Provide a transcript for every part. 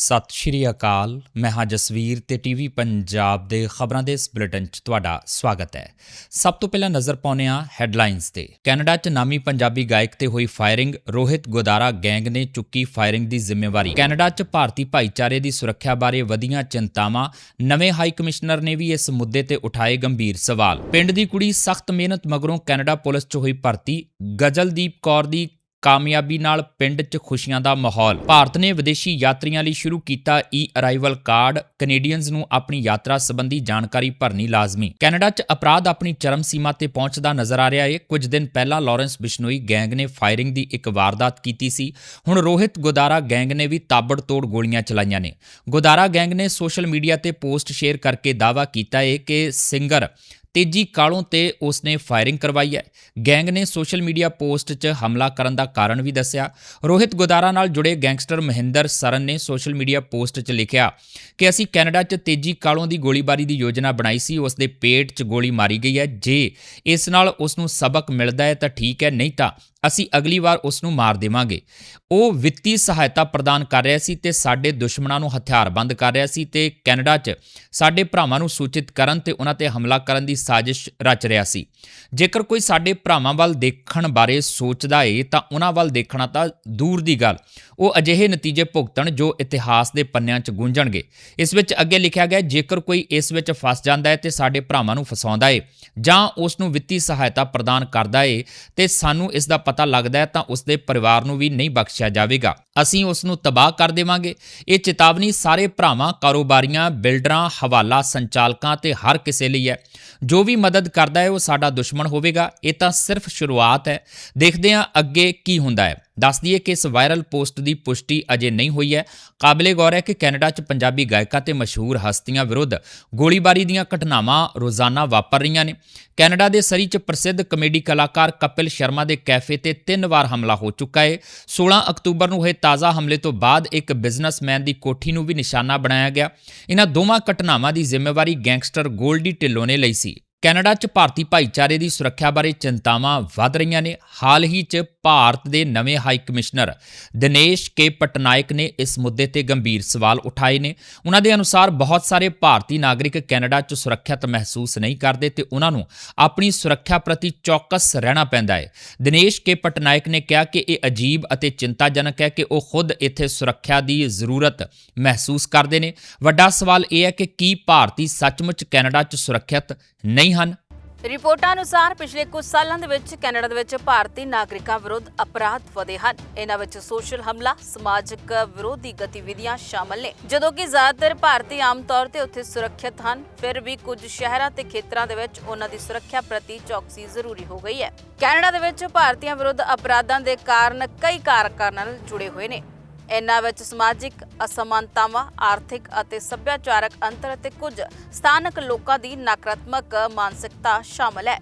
ਸਤਿ ਸ਼੍ਰੀ ਅਕਾਲ, ਮੈਂ ਹਾਂ ਜਸਵੀਰ ਤੇ ਟੀਵੀ ਪੰਜਾਬ ਦੇ ਖਬਰਾਂ ਦੇ ਇਸ ਬੁਲੇਟਿਨ 'ਚ ਤੁਹਾਡਾ ਸਵਾਗਤ ਹੈ। ਸਭ ਤੋਂ ਪਹਿਲਾਂ ਨਜ਼ਰ ਪਾਉਂਦੇ ਹਾਂ ਹੈਡਲਾਈਨਸ ਤੇ। ਕੈਨੇਡਾ 'ਚ ਨਾਮੀ ਪੰਜਾਬੀ ਗਾਇਕ ਤੇ ਹੋਈ ਫਾਇਰਿੰਗ, ਰੋਹਿਤ ਗੋਦਾਰਾ ਗੈਂਗ ਨੇ ਚੁੱਕੀ ਫਾਇਰਿੰਗ ਦੀ ਜ਼ਿੰਮੇਵਾਰੀ। ਕੈਨੇਡਾ 'ਚ ਭਾਰਤੀ ਭਾਈਚਾਰੇ ਦੀ ਸੁਰੱਖਿਆ ਬਾਰੇ ਵਧੀਆਂ ਚਿੰਤਾਵਾਂ, ਨਵੇਂ ਹਾਈ ਕਮਿਸ਼ਨਰ ਨੇ ਵੀ ਇਸ ਮੁੱਦੇ ਤੇ ਉਠਾਏ ਗੰਭੀਰ ਸਵਾਲ। ਪਿੰਡ ਦੀ ਕੁੜੀ ਸਖਤ ਮਿਹਨਤ ਮਗਰੋਂ ਕੈਨੇਡਾ ਪੁਲਿਸ 'ਚ ਹੋਈ ਭਰਤੀ, ਗਜਲਦੀਪ ਕੌਰ ਦੀ ਕਾਮਯਾਬੀ ਨਾਲ ਪਿੰਡ 'ਚ ਖੁਸ਼ੀਆਂ ਦਾ ਮਾਹੌਲ। ਭਾਰਤ ਨੇ ਵਿਦੇਸ਼ੀ ਯਾਤਰੀਆਂ ਲਈ ਸ਼ੁਰੂ ਕੀਤਾ ਈ ਅਰਾਈਵਲ ਕਾਰਡ ਕੈਨੇਡੀਅਨਜ਼ ਨੂੰ ਆਪਣੀ ਯਾਤਰਾ ਸੰਬੰਧੀ ਜਾਣਕਾਰੀ ਭਰਨੀ ਲਾਜ਼ਮੀ। ਕੈਨੇਡਾ 'ਚ ਅਪਰਾਧ ਆਪਣੀ ਚਰਮ ਸੀਮਾ ਤੇ ਪਹੁੰਚਦਾ ਨਜ਼ਰ ਆ ਰਿਹਾ ਏ। ਕੁਝ ਦਿਨ ਪਹਿਲਾਂ ਲਾਰੈਂਸ ਬਿਸ਼ਨੋਈ ਗੈਂਗ ਨੇ ਫਾਇਰਿੰਗ ਦੀ ਇੱਕ ਵਾਰਦਾਤ ਕੀਤੀ ਸੀ। ਹੁਣ ਰੋਹਿਤ ਗੋਦਾਰਾ ਗੈਂਗ ਨੇ ਵੀ ਤਾਬੜਤੋੜ ਗੋਲੀਆਂ ਚਲਾਈਆਂ ਨੇ। ਗੋਦਾਰਾ ਗੈਂਗ ਨੇ ਸੋਸ਼ਲ ਮੀਡੀਆ ਤੇ ਪੋਸਟ ਸ਼ੇਅਰ ਕਰਕੇ ਦਾਅਵਾ ਕੀਤਾ ਏ ਕਿ ਸਿੰਗਰ ਤੇਜੀ ਕਾਲੋਂ ਤੇ ਉਸਨੇ ਫਾਇਰਿੰਗ ਕਰਵਾਈ ਹੈ। ਗੈਂਗ ਨੇ ਸੋਸ਼ਲ ਮੀਡੀਆ ਪੋਸਟ 'ਚ ਹਮਲਾ ਕਰਨ ਦਾ ਕਾਰਨ ਵੀ ਦੱਸਿਆ। ਰੋਹਿਤ ਗੋਦਾਰਾ ਨਾਲ ਜੁੜੇ ਗੈਂਗਸਟਰ ਮਹਿੰਦਰ ਸਰਨ ਨੇ ਸੋਸ਼ਲ ਮੀਡੀਆ ਪੋਸਟ 'ਚ ਲਿਖਿਆ ਕਿ ਅਸੀਂ ਕੈਨੇਡਾ 'ਚ ਤੇਜੀ ਕਾਲੋਂ ਦੀ ਗੋਲੀਬਾਰੀ ਦੀ ਯੋਜਨਾ ਬਣਾਈ ਸੀ ਉਸ ਦੇ ਪੇਟ 'ਚ ਗੋਲੀ ਮਾਰੀ ਗਈ ਹੈ। ਜੇ ਇਸ ਨਾਲ ਉਸ ਨੂੰ ਸਬਕ ਮਿਲਦਾ ਹੈ ਤਾਂ ਠੀਕ ਹੈ, ਨਹੀਂ ਤਾਂ ਅਸੀਂ ਅਗਲੀ ਵਾਰ ਉਸ ਨੂੰ ਮਾਰ ਦੇਵਾਂਗੇ। ਉਹ ਵਿੱਤੀ ਸਹਾਇਤਾ ਪ੍ਰਦਾਨ ਕਰ ਰਿਹਾ ਸੀ ਤੇ ਸਾਡੇ ਦੁਸ਼ਮਣਾਂ ਨੂੰ ਹਥਿਆਰਬੰਦ ਕਰ ਰਿਹਾ ਸੀ ਤੇ ਕੈਨੇਡਾ 'ਚ ਸਾਡੇ ਭਰਾਵਾਂ ਨੂੰ ਸੂਚਿਤ ਕਰਨ ਤੇ ਉਹਨਾਂ ਤੇ ਹਮਲਾ ਕਰਨ ਦੀ ਸਾਜ਼ਿਸ਼ ਰਚ ਰਿਹਾ ਸੀ। ਜੇਕਰ ਕੋਈ ਸਾਡੇ ਭਰਾਵਾਂ ਵੱਲ ਦੇਖਣ ਬਾਰੇ ਸੋਚਦਾ ਏ ਤਾਂ ਉਹਨਾਂ ਵੱਲ ਦੇਖਣਾ ਤਾਂ ਦੂਰ ਦੀ ਗੱਲ। ਉਹ ਅਜਿਹੇ ਨਤੀਜੇ ਭੁਗਤਣ ਜੋ ਇਤਿਹਾਸ ਦੇ ਪੰਨਿਆਂ 'ਚ ਗੂੰਜਣਗੇ। ਇਸ ਵਿੱਚ ਅੱਗੇ ਲਿਖਿਆ ਗਿਆ, ਜੇਕਰ ਕੋਈ ਇਸ ਵਿੱਚ ਫਸ ਜਾਂਦਾ ਹੈ ਤੇ ਸਾਡੇ ਭਰਾਵਾਂ ਨੂੰ ਫਸਾਉਂਦਾ ਏ ਜਾਂ ਉਸ ਨੂੰ ਵਿੱਤੀ ਸਹਾਇਤਾ ਪ੍ਰਦਾਨ ਕਰਦਾ ਏ ਤੇ ਸਾਨੂੰ ਇਸ ਦਾ ਪਤਾ ਲੱਗਦਾ ਹੈ ਤਾਂ ਉਸ ਦੇ ਪਰਿਵਾਰ ਨੂੰ ਵੀ ਨਹੀਂ ਬਖਸ਼ਿਆ ਜਾਵੇਗਾ। ਅਸੀਂ ਉਸ ਨੂੰ ਤਬਾਹ ਕਰ ਦੇਵਾਂਗੇ। ਇਹ ਚੇਤਾਵਨੀ ਸਾਰੇ ਭਰਾਵਾਂ, ਕਾਰੋਬਾਰੀਆਂ, ਬਿਲਡਰਾਂ, ਹਵਾਲਾ ਸੰਚਾਲਕਾਂ ਤੇ ਹਰ ਕਿਸੇ ਲਈ ਹੈ। ਜੋ ਵੀ ਮਦਦ ਕਰਦਾ ਹੈ ਉਹ ਸਾਡਾ ਦੁਸ਼ਮਣ ਹੋਵੇਗਾ। ਇਹ ਤਾਂ ਸਿਰਫ ਸ਼ੁਰੂਆਤ ਹੈ। ਦੇਖਦੇ ਹਾਂ ਅੱਗੇ ਕੀ ਹੁੰਦਾ ਹੈ। ਦੱਸ ਦਈਏ ਕਿ ਇਸ ਵਾਇਰਲ ਪੋਸਟ ਦੀ ਪੁਸ਼ਟੀ ਅਜੇ ਨਹੀਂ ਹੋਈ ਹੈ। ਕਾਬਲੇ ਗੌਰ ਹੈ ਕਿ ਕੈਨੇਡਾ 'ਚ ਪੰਜਾਬੀ ਗਾਇਕਾਂ ਤੇ ਮਸ਼ਹੂਰ ਹਸਤੀਆਂ ਵਿਰੁੱਧ ਗੋਲੀਬਾਰੀ ਦੀਆਂ ਘਟਨਾਵਾਂ ਰੋਜ਼ਾਨਾ ਵਾਪਰ ਰਹੀਆਂ ਨੇ। ਕੈਨੇਡਾ ਦੇ ਸਰੀ 'ਚ ਪ੍ਰਸਿੱਧ ਕਮੇਡੀ ਕਲਾਕਾਰ ਕਪਿਲ ਸ਼ਰਮਾ ਦੇ ਕੈਫੇ ਤੇ ਤਿੰਨ ਵਾਰ ਹਮਲਾ ਹੋ ਚੁੱਕਾ ਹੈ। 16 ਅਕਤੂਬਰ ਨੂੰ ਹੋਏ ਤਾਜ਼ਾ ਹਮਲੇ ਤੋਂ ਬਾਅਦ ਇੱਕ ਬਿਜ਼ਨਸਮੈਨ ਦੀ ਕੋਠੀ ਨੂੰ ਵੀ ਨਿਸ਼ਾਨਾ ਬਣਾਇਆ ਗਿਆ। ਇਹਨਾਂ ਦੋਵਾਂ ਘਟਨਾਵਾਂ ਦੀ ਜ਼ਿੰਮੇਵਾਰੀ ਗੈਂਗਸਟਰ ਗੋਲਡੀ ਢਿੱਲੋਂ ਨੇ ਲਈ ਸੀ। ਕੈਨੇਡਾ 'ਚ ਭਾਰਤੀ ਭਾਈਚਾਰੇ ਦੀ ਸੁਰੱਖਿਆ ਬਾਰੇ ਚਿੰਤਾਵਾਂ ਵੱਧ ਰਹੀਆਂ ਨੇ। ਹਾਲ ਹੀ 'ਚ ਭਾਰਤ ਦੇ ਨਵੇਂ high commissioner Dinesh K Patnaik ਨੇ ਇਸ ਮੁੱਦੇ ਤੇ ਗੰਭੀਰ ਸਵਾਲ ਉਠਾਏ ਨੇ। ਉਹਨਾਂ ਦੇ ਅਨੁਸਾਰ ਬਹੁਤ ਸਾਰੇ ਭਾਰਤੀ ਨਾਗਰਿਕ ਕੈਨੇਡਾ 'ਚ ਸੁਰੱਖਿਅਤ ਮਹਿਸੂਸ ਨਹੀਂ ਕਰਦੇ ਤੇ ਉਹਨਾਂ ਨੂੰ ਆਪਣੀ ਸੁਰੱਖਿਆ ਪ੍ਰਤੀ ਚੌਕਸ ਰਹਿਣਾ ਪੈਂਦਾ ਹੈ। ਦਿਨੇਸ਼ ਕੇ ਪਟਨਾਇਕ ਨੇ ਕਿਹਾ ਕਿ ਇਹ ਅਜੀਬ ਅਤੇ ਚਿੰਤਾਜਨਕ ਹੈ ਕਿ ਉਹ ਖੁਦ ਇੱਥੇ ਸੁਰੱਖਿਆ ਦੀ ਜ਼ਰੂਰਤ ਮਹਿਸੂਸ ਕਰਦੇ ਨੇ। ਵੱਡਾ ਸਵਾਲ ਇਹ ਹੈ ਕਿ ਕੀ ਭਾਰਤੀ ਸੱਚਮੁੱਚ ਕੈਨੇਡਾ 'ਚ ਸੁਰੱਖਿਅਤ ਨਹੀਂ ਹਨ। ਰਿਪੋਰਟਾਂ ਅਨੁਸਾਰ ਪਿਛਲੇ ਕੁਝ ਸਾਲਾਂ ਦੇ ਵਿੱਚ ਕੈਨੇਡਾ ਦੇ ਵਿੱਚ ਭਾਰਤੀ ਨਾਗਰਿਕਾਂ ਵਿਰੁੱਧ ਅਪਰਾਧ ਵਧੇ ਹਨ। ਇਹਨਾਂ ਵਿੱਚ ਸੋਸ਼ਲ ਹਮਲਾ, ਸਮਾਜਿਕ ਵਿਰੋਧੀ ਗਤੀਵਿਧੀਆਂ ਸ਼ਾਮਲ ਨੇ। ਜਦੋਂ ਕਿ ਜ਼ਿਆਦਾਤਰ ਭਾਰਤੀ ਆਮ ਤੌਰ ਤੇ ਉੱਥੇ ਸੁਰੱਖਿਅਤ ਹਨ, ਫਿਰ ਵੀ ਕੁਝ ਸ਼ਹਿਰਾਂ ਤੇ ਖੇਤਰਾਂ ਦੇ ਵਿੱਚ ਉਹਨਾਂ ਦੀ ਸੁਰੱਖਿਆ ਪ੍ਰਤੀ ਚੌਕਸੀ ਜ਼ਰੂਰੀ ਹੋ ਗਈ ਹੈ। ਕੈਨੇਡਾ ਦੇ ਵਿੱਚ ਭਾਰਤੀਆਂ ਵਿਰੁੱਧ ਅਪਰਾਧਾਂ ਦੇ ਕਾਰਨ ਕਈ ਕਾਰਕਾਂ ਨਾਲ ਜੁੜੇ ਹੋਏ ਨੇ। ਇਹਨਾਂ ਵਿੱਚ ਸਮਾਜਿਕ ਅਸਮਾਨਤਾਵਾਂ, ਆਰਥਿਕ ਅਤੇ ਸੱਭਿਆਚਾਰਕ ਅੰਤਰ ਅਤੇ ਕੁਝ ਸਥਾਨਕ ਲੋਕਾਂ ਦੀ ਨਕਾਰਾਤਮਕ ਮਾਨਸਿਕਤਾ ਸ਼ਾਮਲ ਹੈ।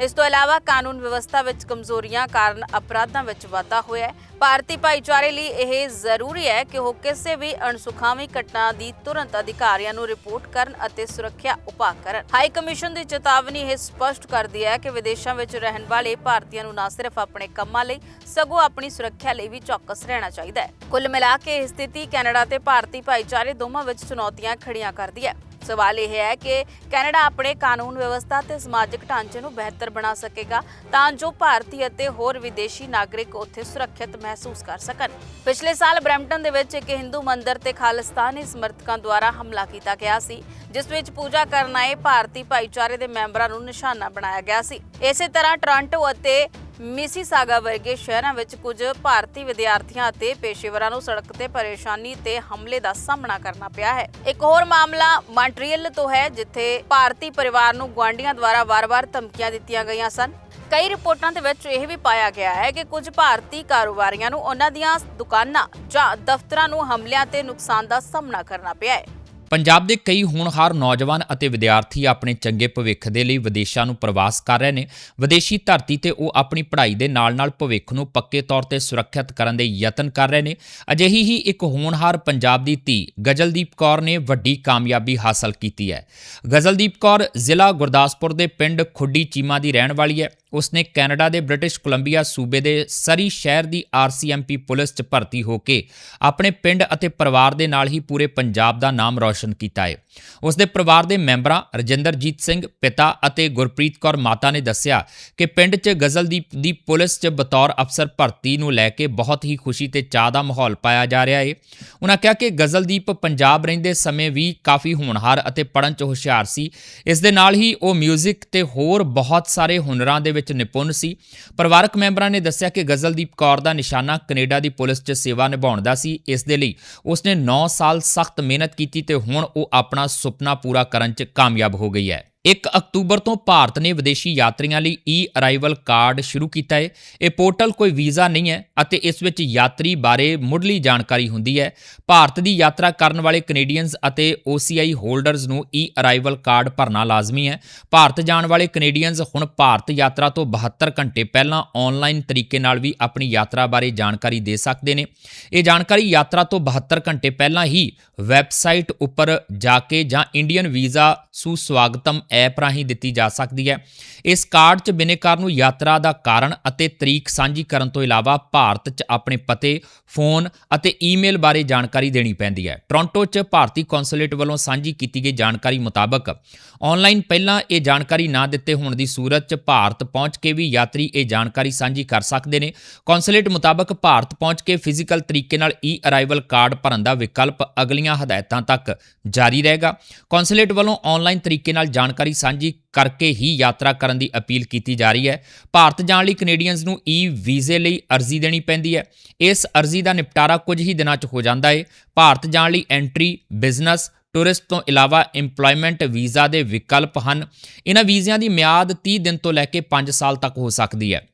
ਇਸ ਤੋਂ ਇਲਾਵਾ ਕਾਨੂੰਨ ਵਿਵਸਥਾ ਵਿੱਚ ਕਮਜ਼ੋਰੀਆਂ ਕਾਰਨ ਅਪਰਾਧਾਂ ਵਿੱਚ ਵਾਧਾ ਹੋਇਆ ਹੈ। ਭਾਰਤੀ ਭਾਈਚਾਰੇ ਲਈ ਇਹ ਜ਼ਰੂਰੀ ਹੈ ਕਿ ਉਹ ਕਿਸੇ ਵੀ ਅਣਸੁਖਾਵੀ ਘਟਨਾ ਦੀ ਤੁਰੰਤ ਅਧਿਕਾਰੀਆਂ ਨੂੰ ਰਿਪੋਰਟ ਕਰਨ ਅਤੇ ਸੁਰੱਖਿਆ ਉਪਾਅ ਕਰਨ। ਹਾਈ ਕਮਿਸ਼ਨ ਦੀ ਚੇਤਾਵਨੀ ਇਹ ਸਪਸ਼ਟ ਕਰਦੀ ਹੈ ਕਿ ਵਿਦੇਸ਼ਾਂ ਵਿੱਚ ਰਹਿਣ ਵਾਲੇ ਭਾਰਤੀਆਂ ਨੂੰ ਨਾ ਸਿਰਫ ਆਪਣੇ ਕੰਮਾਂ ਲਈ, ਸਗੋਂ ਆਪਣੀ ਸੁਰੱਖਿਆ ਲਈ ਵੀ ਚੌਕਸ ਰਹਿਣਾ ਚਾਹੀਦਾ ਹੈ। ਕੁੱਲ ਮਿਲਾ ਕੇ ਇਹ ਸਥਿਤੀ ਕੈਨੇਡਾ ਤੇ ਭਾਰਤੀ ਭਾਈਚਾਰੇ ਦੋਵਾਂ ਵਿੱਚ ਚੁਣੌਤੀਆਂ ਖੜੀਆਂ ਕਰਦੀ ਹੈ। ਸਵਾਲ ਇਹ ਹੈ ਕਿ ਕੈਨੇਡਾ ਆਪਣੇ ਕਾਨੂੰਨ ਵਿਵਸਥਾ ਤੇ ਸਮਾਜਿਕ ਢਾਂਚੇ ਨੂੰ ਬਿਹਤਰ ਬਣਾ ਸਕੇਗਾ ਤਾਂ ਜੋ ਭਾਰਤੀ ਅਤੇ ਹੋਰ ਵਿਦੇਸ਼ੀ ਨਾਗਰਿਕ ਉੱਥੇ ਸੁਰੱਖਿਅਤ ਮਹਿਸੂਸ ਕਰ ਸਕਣ। ਪਿਛਲੇ ਸਾਲ ਬਰੈਂਪਟਨ ਦੇ ਵਿੱਚ ਇੱਕ ਹਿੰਦੂ ਮੰਦਿਰ ਤੇ ਖਾਲਿਸਤਾਨੀ ਸਮਰਥਕਾਂ ਦੁਆਰਾ ਹਮਲਾ ਕੀਤਾ ਗਿਆ ਸੀ। ਜਿਸ ਵਿੱਚ ਪੂਜਾ ਕਰਨ ਆਏ ਭਾਰਤੀ ਭਾਈਚਾਰੇ ਦੇ ਮੈਂਬਰਾਂ ਨੂੰ ਨਿਸ਼ਾਨਾ ਬਣਾਇਆ ਗਿਆ ਸੀ। ਇਸੇ ਤਰ੍ਹਾਂ ਟੋਰਾਂਟੋ ਅਤੇ ਮਿਸੀਸਾਗਾ ਵਰਗੇ ਸ਼ਹਿਰਾਂ ਵਿੱਚ ਕੁਝ ਭਾਰਤੀ ਵਿਦਿਆਰਥੀਆਂ ਅਤੇ ਪੇਸ਼ੇਵਰਾਂ ਨੂੰ ਸੜਕ ਤੇ ਪਰੇਸ਼ਾਨੀ ਤੇ ਹਮਲੇ ਦਾ ਸਾਹਮਣਾ ਕਰਨਾ ਪਿਆ ਹੈ। ਇੱਕ ਹੋਰ ਮਾਮਲਾ ਮਾਂਟਰੀਅਲ ਤੋਂ ਹੈ, ਜਿੱਥੇ ਭਾਰਤੀ ਪਰਿਵਾਰ ਨੂੰ ਗੁਆਂਢੀਆਂ ਦੁਆਰਾ ਵਾਰ-ਵਾਰ ਧਮਕੀਆਂ ਦਿੱਤੀਆਂ ਗਈਆਂ ਸਨ। ਕਈ ਰਿਪੋਰਟਾਂ ਦੇ ਵਿੱਚ ਇਹ ਵੀ ਪਾਇਆ ਗਿਆ ਹੈ ਕਿ ਕੁਝ ਭਾਰਤੀ ਕਾਰੋਬਾਰੀਆਂ ਨੂੰ ਉਹਨਾਂ ਦੀਆਂ ਦੁਕਾਨਾਂ ਜਾਂ ਦਫ਼ਤਰਾਂ ਨੂੰ ਹਮਲਿਆਂ ਤੇ ਨੁਕਸਾਨ ਦਾ ਸਾਹਮਣਾ ਕਰਨਾ ਪਿਆ ਹੈ। ਪੰਜਾਬ ਦੇ ਕਈ ਹੋਣਹਾਰ ਨੌਜਵਾਨ ਅਤੇ ਵਿਦਿਆਰਥੀ ਆਪਣੇ ਚੰਗੇ ਭਵਿੱਖ ਦੇ ਲਈ ਵਿਦੇਸ਼ਾਂ ਨੂੰ ਪ੍ਰਵਾਸ ਕਰ ਰਹੇ ਨੇ। ਵਿਦੇਸ਼ੀ ਧਰਤੀ ਤੇ ਉਹ ਆਪਣੀ ਪੜ੍ਹਾਈ ਦੇ ਨਾਲ-ਨਾਲ ਭਵਿੱਖ ਨੂੰ ਪੱਕੇ ਤੌਰ ਤੇ ਸੁਰੱਖਿਅਤ ਕਰਨ ਦੇ ਯਤਨ ਕਰ ਰਹੇ ਨੇ। ਅਜਿਹੀ ਹੀ ਇੱਕ ਹੋਣਹਾਰ ਪੰਜਾਬ ਦੀ ਧੀ ਗਜਲਦੀਪ ਕੌਰ ਨੇ ਵੱਡੀ ਕਾਮਯਾਬੀ ਹਾਸਲ ਕੀਤੀ ਹੈ। ਗਜਲਦੀਪ ਕੌਰ ਜ਼ਿਲ੍ਹਾ ਗੁਰਦਾਸਪੁਰ ਦੇ ਪਿੰਡ ਖੁੱਡੀ ਚੀਮਾ ਦੀ ਰਹਿਣ ਵਾਲੀ ਹੈ। ਉਸਨੇ ਕੈਨੇਡਾ ਦੇ ਬ੍ਰਿਟਿਸ਼ ਕੋਲੰਬੀਆ ਸੂਬੇ ਦੇ ਸਰੀ ਸ਼ਹਿਰ ਦੀ ਆਰਸੀਐਮਪੀ ਪੁਲਿਸ 'ਚ ਭਰਤੀ ਹੋ ਕੇ ਆਪਣੇ ਪਿੰਡ ਅਤੇ ਪਰਿਵਾਰ ਦੇ ਨਾਲ ਹੀ ਪੂਰੇ ਪੰਜਾਬ ਦਾ ਨਾਮ ਰੌਸ਼ਨ ਕੀਤਾ ਹੈ। ਉਸਦੇ ਪਰਿਵਾਰ ਦੇ ਮੈਂਬਰਾਂ ਰਜਿੰਦਰਜੀਤ ਸਿੰਘ, ਪਿਤਾ ਅਤੇ ਗੁਰਪ੍ਰੀਤ ਕੌਰ ਮਾਤਾ ਨੇ ਦੱਸਿਆ ਕਿ ਪਿੰਡ 'ਚ ਗਜ਼ਲਦੀਪ ਦੀ ਪੁਲਿਸ 'ਚ ਬਤੌਰ ਅਫਸਰ ਭਰਤੀ ਨੂੰ ਲੈ ਕੇ ਬਹੁਤ ਹੀ ਖੁਸ਼ੀ ਤੇ ਚਾਹ ਦਾ ਮਾਹੌਲ ਪਾਇਆ ਜਾ ਰਿਹਾ ਹੈ। ਉਹਨਾਂ ਕਿਹਾ ਕਿ ਗਜ਼ਲਦੀਪ ਪੰਜਾਬ ਰਹਿੰਦੇ ਸਮੇਂ ਵੀ ਕਾਫੀ ਹੋਣਹਾਰ ਅਤੇ ਪੜ੍ਹਨ 'ਚ ਹੁਸ਼ਿਆਰ ਸੀ। ਇਸ ਦੇ ਨਾਲ ਹੀ ਉਹ 뮤직 ਤੇ ਹੋਰ ਬਹੁਤ ਸਾਰੇ ਹੁਨਰਾਂ ਦੇ ਵਿੱਚ ਨਿਪੁੰਨ ਸੀ। ਪਰਿਵਾਰਕ ਮੈਂਬਰਾਂ ਨੇ ਦੱਸਿਆ ਕਿ ਗਜ਼ਲਦੀਪ ਕੌਰ ਦਾ ਨਿਸ਼ਾਨਾ ਕੈਨੇਡਾ ਦੀ ਪੁਲਿਸ 'ਚ ਸੇਵਾ ਨਿਭਾਉਣ ਦਾ ਸੀ। ਇਸ ਦੇ ਲਈ ਉਸਨੇ 9 ਸਾਲ ਸਖਤ ਮਿਹਨਤ ਕੀਤੀ ਤੇ ਹੁਣ ਉਹ ਆਪਣਾ ਸੁਪਨਾ ਪੂਰਾ ਕਰਨ 'ਚ ਕਾਮਯਾਬ ਹੋ ਗਈ ਹੈ। 1 ਅਕਤੂਬਰ ਤੋਂ ਭਾਰਤ ਨੇ ਵਿਦੇਸ਼ੀ ਯਾਤਰੀਆਂ ਲਈ ਈ ਅਰਾਈਵਲ ਕਾਰਡ ਸ਼ੁਰੂ ਕੀਤਾ ਹੈ। ਇਹ ਪੋਰਟਲ ਕੋਈ ਵੀਜ਼ਾ ਨਹੀਂ ਹੈ ਅਤੇ ਇਸ ਵਿੱਚ ਯਾਤਰੀ ਬਾਰੇ ਮੁੱਢਲੀ ਜਾਣਕਾਰੀ ਹੁੰਦੀ ਹੈ। ਭਾਰਤ ਦੀ ਯਾਤਰਾ ਕਰਨ ਵਾਲੇ ਕੈਨੇਡੀਅਨਸ ਅਤੇ OCI ਹੋਲਡਰਸ ਨੂੰ ਈ ਅਰਾਈਵਲ ਕਾਰਡ ਭਰਨਾ ਲਾਜ਼ਮੀ ਹੈ। ਭਾਰਤ ਜਾਣ ਵਾਲੇ ਕੈਨੇਡੀਅਨਸ ਹੁਣ ਭਾਰਤ ਯਾਤਰਾ ਤੋਂ 72 ਘੰਟੇ ਪਹਿਲਾਂ ਆਨਲਾਈਨ ਤਰੀਕੇ ਨਾਲ ਵੀ ਆਪਣੀ ਯਾਤਰਾ ਬਾਰੇ ਜਾਣਕਾਰੀ ਦੇ ਸਕਦੇ ਨੇ। ਇਹ ਜਾਣਕਾਰੀ ਯਾਤਰਾ ਤੋਂ 72 ਘੰਟੇ ਪਹਿਲਾਂ ਹੀ ਵੈਬਸਾਈਟ ਉੱਪਰ ਜਾ ਕੇ ਜਾਂ ਇੰਡੀਅਨ ਵੀਜ਼ਾ ਸੁਸਵਾਗਤਮ ਐਪ ਰਾਹੀਂ ਦਿੱਤੀ ਜਾ ਸਕਦੀ ਹੈ। ਇਸ ਕਾਰਡ 'ਚ ਬਿਨੇਕਾਰ ਨੂੰ ਯਾਤਰਾ ਦਾ ਕਾਰਨ ਅਤੇ ਤਰੀਕ ਸਾਂਝੀ ਕਰਨ ਤੋਂ ਇਲਾਵਾ ਭਾਰਤ 'ਚ ਆਪਣੇ ਪਤੇ, ਫੋਨ ਅਤੇ ਈਮੇਲ ਬਾਰੇ ਜਾਣਕਾਰੀ ਦੇਣੀ ਪੈਂਦੀ ਹੈ। ਟੋਰਾਂਟੋ 'ਚ ਭਾਰਤੀ ਕੌਂਸੂਲੇਟ ਵੱਲੋਂ ਸਾਂਝੀ ਕੀਤੀ ਗਈ ਜਾਣਕਾਰੀ ਮੁਤਾਬਕ ਆਨਲਾਈਨ ਪਹਿਲਾਂ ਇਹ ਜਾਣਕਾਰੀ ਨਾ ਦਿੱਤੇ ਹੋਣ ਦੀ ਸੂਰਤ 'ਚ ਭਾਰਤ ਪਹੁੰਚ ਕੇ ਵੀ ਯਾਤਰੀ ਇਹ ਜਾਣਕਾਰੀ ਸਾਂਝੀ ਕਰ ਸਕਦੇ ਨੇ। ਕੌਂਸੂਲੇਟ ਮੁਤਾਬਕ ਭਾਰਤ ਪਹੁੰਚ ਕੇ ਫਿਜ਼ੀਕਲ ਤਰੀਕੇ ਨਾਲ ਈ ਅਰਾਈਵਲ ਕਾਰਡ ਭਰਨ ਦਾ ਵਿਕਲਪ ਅਗਲੀਆਂ ਹਦਾਇਤਾਂ ਤੱਕ ਜਾਰੀ ਰਹੇਗਾ। ਕੌਂਸੂਲੇਟ ਵੱਲੋਂ ਆਨਲਾਈਨ ਤਰੀਕੇ ਨਾਲ ਜਾਣਕਾਰੀ ਸਾਂਝੀ ਕਰਕੇ ਹੀ ਯਾਤਰਾ ਕਰਨ ਦੀ ਅਪੀਲ ਕੀਤੀ ਜਾ ਰਹੀ ਹੈ। ਭਾਰਤ ਜਾਣ ਲਈ ਕੈਨੇਡੀਅਨਸ ਨੂੰ ਈ ਵੀਜ਼ੇ ਲਈ ਅਰਜ਼ੀ ਦੇਣੀ ਪੈਂਦੀ ਹੈ। ਇਸ ਅਰਜ਼ੀ ਦਾ ਨਿਪਟਾਰਾ ਕੁਝ ਹੀ ਦਿਨਾਂ 'ਚ ਹੋ ਜਾਂਦਾ ਹੈ ਭਾਰਤ ਜਾਣ ਲਈ ਐਂਟਰੀ ਬਿਜ਼ਨਸ ਟੂਰਿਸਟ ਤੋਂ ਇਲਾਵਾ EMPLOYMENT ਵੀਜ਼ਾ ਦੇ ਵਿਕਲਪ ਹਨ। ਇਹਨਾਂ ਵੀਜ਼ਿਆਂ ਦੀ ਮਿਆਦ 30 ਦਿਨ ਤੋਂ ਲੈ ਕੇ 5 ਸਾਲ ਤੱਕ ਹੋ ਸਕਦੀ ਹੈ।